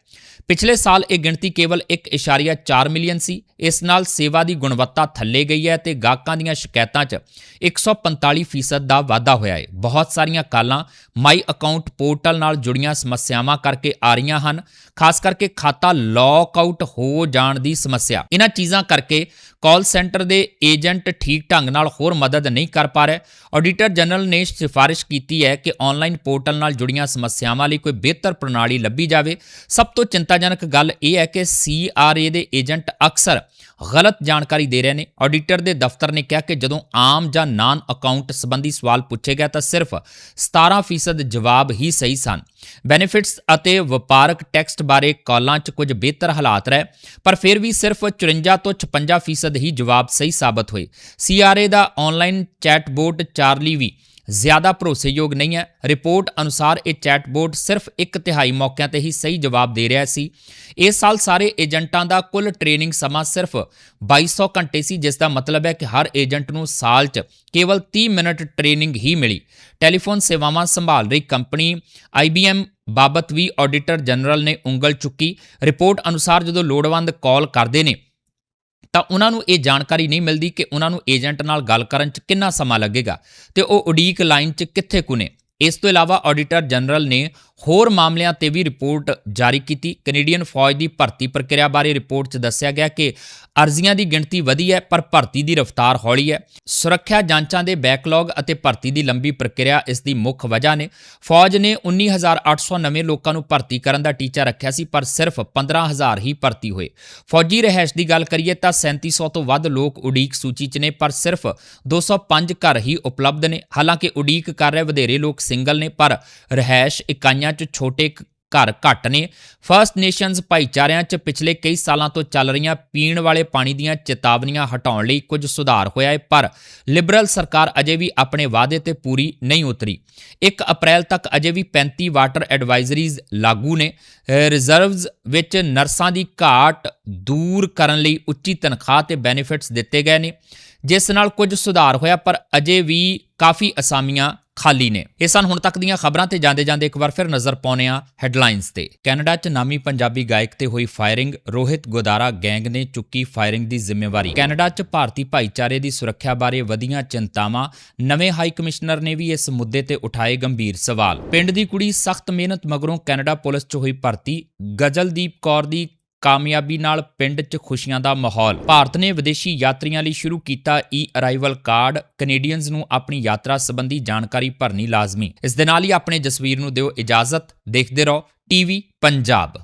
ਪਿਛਲੇ ਸਾਲ ਇਹ ਗਿਣਤੀ ਕੇਵਲ 1.4 ਮਿਲੀਅਨ ਸੀ। ਇਸ ਨਾਲ ਸੇਵਾ ਦੀ ਗੁਣਵੱਤਾ ਥੱਲੇ ਗਈ ਹੈ ਤੇ ਗਾਹਕਾਂ ਦੀਆਂ ਸ਼ਿਕਾਇਤਾਂ 'ਚ 145% ਦਾ ਵਾਧਾ ਹੋਇਆ ਹੈ। ਬਹੁਤ ਸਾਰੀਆਂ ਕਾਲਾਂ ਮਾਈ ਅਕਾਊਂਟ ਪੋਰਟਲ ਨਾਲ ਜੁੜੀਆਂ ਸਮੱਸਿਆਵਾਂ ਕਰਕੇ ਆ ਰਹੀਆਂ ਹਨ। ਖਾਸ ਕਰਕੇ ਖਾਤਾ ਲੌਕ ਆਊਟ ਹੋ ਜਾਣ ਦੀ ਸਮੱਸਿਆ। ਇਹਨਾਂ ਚੀਜ਼ਾਂ ਕਰਕੇ ਕਾਲ ਸੈਂਟਰ ਦੇ ਏਜੰਟ ਠੀਕ ਢੰਗ ਨਾਲ ਹੋਰ ਮਦਦ ਨਹੀਂ ਕਰ ਪਾ ਰਹੇ। ਆਡੀਟਰ ਜਨਰਲ ਨੇ ਸਿਫਾਰਿਸ਼ ਕੀਤੀ ਹੈ ਕਿ ਆਨਲਾਈਨ ਪੋਰਟਲ ਨਾਲ ਜੁੜੀਆਂ ਸਮੱਸਿਆਵਾਂ ਲਈ ਕੋਈ ਬਿਹਤਰ ਪ੍ਰਣਾਲੀ ਲੱਭੀ ਜਾਵੇ। ਸਭ ਤੋਂ ਚਿੰਤਾਜਨਕ ਗੱਲ ਇਹ ਹੈ ਕਿ ਸੀਆਰਏ ਦੇ ਏਜੰਟ ਅਕਸਰ ਗਲਤ ਜਾਣਕਾਰੀ ਦੇ ਰਹੇ ਨੇ। ਆਡੀਟਰ ਦੇ ਦਫ਼ਤਰ ਨੇ ਕਿਹਾ ਕਿ ਜਦੋਂ ਆਮ ਜਾਂ ਨਾਨ ਅਕਾਊਂਟ ਸੰਬੰਧੀ ਸਵਾਲ ਪੁੱਛੇ ਗਏ ਤਾਂ ਸਿਰਫ 17% ਜਵਾਬ ਹੀ ਸਹੀ ਸਨ। ਬੈਨੀਫਿਟਸ ਅਤੇ ਵਪਾਰਕ ਟੈਕਸਟ ਬਾਰੇ ਕਾਲਾਂ 'ਚ ਕੁਝ ਬਿਹਤਰ ਹਾਲਾਤ ਰਹੇ, ਪਰ ਫਿਰ ਵੀ ਸਿਰਫ 54 ਤੋਂ 56% ਹੀ ਜਵਾਬ ਸਹੀ ਸਾਬਤ ਹੋਏ। ਸੀਆਰਏ ਦਾ ਆਨਲਾਈਨ ਚੈਟਬੋਟ ਚਾਰਲੀ ਵੀ ਜ਼ਿਆਦਾ ਭਰੋਸੇਯੋਗ ਨਹੀਂ ਹੈ। ਰਿਪੋਰਟ ਅਨੁਸਾਰ ਇਹ ਚੈਟਬੋਟ ਸਿਰਫ ਇੱਕ ਤਿਹਾਈ ਮੌਕਿਆਂ ਤੇ ਹੀ ਸਹੀ ਜਵਾਬ ਦੇ ਰਿਹਾ ਸੀ। ਇਸ ਸਾਲ ਸਾਰੇ ਏਜੰਟਾਂ ਦਾ ਕੁੱਲ ਟ੍ਰੇਨਿੰਗ ਸਮਾਂ ਸਿਰਫ 2200 ਘੰਟੇ ਸੀ, ਜਿਸ ਦਾ ਮਤਲਬ ਹੈ ਕਿ ਹਰ ਏਜੰਟ ਨੂੰ ਸਾਲ 'ਚ ਕੇਵਲ 30 ਮਿੰਟ ਟ੍ਰੇਨਿੰਗ ਹੀ ਮਿਲੀ। ਟੈਲੀਫੋਨ ਸੇਵਾਵਾਂ ਸੰਭਾਲ ਰਹੀ ਕੰਪਨੀ IBM ਬਾਬਤ ਵੀ ਆਡੀਟਰ ਜਨਰਲ ਨੇ ਉਂਗਲ ਚੁੱਕੀ। ਰਿਪੋਰਟ ਅਨੁਸਾਰ ਜਦੋਂ ਲੋੜਵੰਦ ਕਾਲ ਕਰਦੇ ਨੇ ਤਾਂ ਉਹਨਾਂ ਨੂੰ ਇਹ ਜਾਣਕਾਰੀ ਨਹੀਂ ਮਿਲਦੀ ਕਿ ਉਹਨਾਂ ਨੂੰ ਏਜੰਟ ਨਾਲ ਗੱਲ ਕਰਨ 'ਚ ਕਿੰਨਾ ਸਮਾਂ ਲੱਗੇਗਾ ਤੇ ਉਹ ਉਡੀਕ ਲਾਈਨ 'ਚ ਕਿੱਥੇ ਕੁਨੇ। ਇਸ ਤੋਂ ਇਲਾਵਾ ਆਡੀਟਰ ਜਨਰਲ ਨੇ ਹੋਰ ਮਾਮਲਿਆਂ ਤੇ ਵੀ ਰਿਪੋਰਟ ਜਾਰੀ ਕੀਤੀ। ਕੈਨੇਡੀਅਨ ਫੌਜ ਦੀ ਭਰਤੀ ਪ੍ਰਕਿਰਿਆ ਬਾਰੇ ਰਿਪੋਰਟ 'ਚ ਦੱਸਿਆ ਗਿਆ ਕਿ ਅਰਜ਼ੀਆਂ ਦੀ ਗਿਣਤੀ ਵਧੀ ਹੈ, ਪਰ ਭਰਤੀ ਦੀ ਰਫ਼ਤਾਰ ਹੌਲੀ ਹੈ। ਸੁਰੱਖਿਆ ਜਾਂਚਾਂ ਦੇ ਬੈਕਲੌਗ ਅਤੇ ਭਰਤੀ ਦੀ ਲੰਬੀ ਪ੍ਰਕਿਰਿਆ ਇਸ ਦੀ ਮੁੱਖ ਵਜ੍ਹਾ ਨੇ। ਫੌਜ ਨੇ 19809 ਲੋਕਾਂ ਨੂੰ ਭਰਤੀ ਕਰਨ ਦਾ ਟੀਚਾ ਰੱਖਿਆ ਸੀ, ਪਰ ਸਿਰਫ 15000 ਹੀ ਭਰਤੀ ਹੋਏ। ਫੌਜੀ ਰਹਿائش ਦੀ ਗੱਲ ਕਰੀਏ ਤਾਂ 3700 ਤੋਂ ਵੱਧ ਲੋਕ ਉਡੀਕ ਸੂਚੀ 'ਚ ਨੇ, ਪਰ ਸਿਰਫ 205 ਘਰ ਹੀ ਉਪਲਬਧ ਨੇ। ਹਾਲਾਂਕਿ ਉਡੀਕ ਕਰ ਰਹੇ ਵਧੇਰੇ ਲੋਕ ਸਿੰਗਲ ਨੇ, ਪਰ ਰਹਿائش ਇਕਾਈ 'ਚ ਛੋਟੇ ਘਰ ਘੱਟ ਨੇ। ਫਰਸਟ ਨੇਸ਼ਨਸ ਭਾਈਚਾਰਿਆਂ 'ਚ ਪਿਛਲੇ ਕਈ ਸਾਲਾਂ ਤੋਂ ਚੱਲ ਰਹੀਆਂ ਪੀਣ ਵਾਲੇ ਪਾਣੀ ਦੀਆਂ ਚੇਤਾਵਨੀਆਂ ਹਟਾਉਣ ਲਈ ਕੁਝ ਸੁਧਾਰ ਹੋਇਆ ਹੈ ਪਰ ਲਿਬਰਲ ਸਰਕਾਰ ਅਜੇ ਵੀ ਆਪਣੇ ਵਾਅਦੇ ਤੇ ਪੂਰੀ ਨਹੀਂ ਉਤਰੀ। 1 ਅਪ੍ਰੈਲ ਤੱਕ ਅਜੇ ਵੀ 35 ਵਾਟਰ ਐਡਵਾਈਜ਼ਰੀਜ਼ ਲਾਗੂ ਨੇ। ਰਿਜ਼ਰਵਸ ਵਿੱਚ ਨਰਸਾਂ ਦੀ ਘਾਟ ਦੂਰ ਕਰਨ ਲਈ ਉੱਚੀ ਤਨਖਾਹ ਤੇ ਬੈਨੀਫਿਟਸ ਦਿੱਤੇ ਗਏ ਨੇ। ਜਿਸ ਨਾਲ ਕੁਝ ਸੁਧਾਰ ਹੋਇਆ, ਪਰ ਅਜੇ ਵੀ ਕਾਫੀ ਅਸਾਮੀਆਂ ਖਾਲੀ ਨੇ। ਇਹ ਸਨ ਹੁਣ ਤੱਕ ਦੀਆਂ ਖਬਰਾਂ ਤੇ ਜਾਂਦੇ ਜਾਂਦੇ ਇੱਕ ਵਾਰ ਫਿਰ ਨਜ਼ਰ ਪਾਉਂਦੇ ਹਾਂ ਹੈਡਲਾਈਨਸ ਤੇ। ਕੈਨੇਡਾ 'ਚ ਨਾਮੀ ਪੰਜਾਬੀ ਗਾਇਕ ਤੇ ਹੋਈ ਫਾਇਰਿੰਗ, ਰੋਹਿਤ ਗੋਦਾਰਾ ਗੈਂਗ ਨੇ ਚੁੱਕੀ ਫਾਇਰਿੰਗ ਦੀ ਜ਼ਿੰਮੇਵਾਰੀ। ਕੈਨੇਡਾ 'ਚ ਭਾਰਤੀ ਭਾਈਚਾਰੇ ਦੀ ਸੁਰੱਖਿਆ ਬਾਰੇ ਵਧੀਆਂ ਚਿੰਤਾਵਾਂ, ਨਵੇਂ ਹਾਈ ਕਮਿਸ਼ਨਰ ਨੇ ਵੀ ਇਸ ਮੁੱਦੇ ਤੇ ਉਠਾਏ ਗੰਭੀਰ ਸਵਾਲ। ਪਿੰਡ ਦੀ ਕੁੜੀ ਸਖਤ ਮਿਹਨਤ ਮਗਰੋਂ ਕੈਨੇਡਾ ਪੁਲਿਸ 'ਚ ਹੋਈ ਭਰਤੀ। ਗਜਲਦੀਪ ਕੌਰ ਦੀ ਕਾਮਯਾਬੀ ਨਾਲ ਪਿੰਡ 'ਚ ਖੁਸ਼ੀਆਂ ਦਾ ਮਾਹੌਲ। ਭਾਰਤ ਨੇ ਵਿਦੇਸ਼ੀ ਯਾਤਰੀਆਂ ਲਈ ਸ਼ੁਰੂ ਕੀਤਾ ਈ ਅਰਾਈਵਲ ਕਾਰਡ ਕੈਨੇਡੀਅਨਸ ਨੂੰ ਆਪਣੀ ਯਾਤਰਾ ਸੰਬੰਧੀ ਜਾਣਕਾਰੀ ਭਰਨੀ ਲਾਜ਼ਮੀ। ਇਸ ਦੇ ਨਾਲ ਹੀ ਆਪਣੇ ਜਸਵੀਰ ਨੂੰ ਦਿਓ ਇਜਾਜ਼ਤ। ਦੇਖਦੇ ਰਹੋ, ਟੀਵੀ ਪੰਜਾਬ।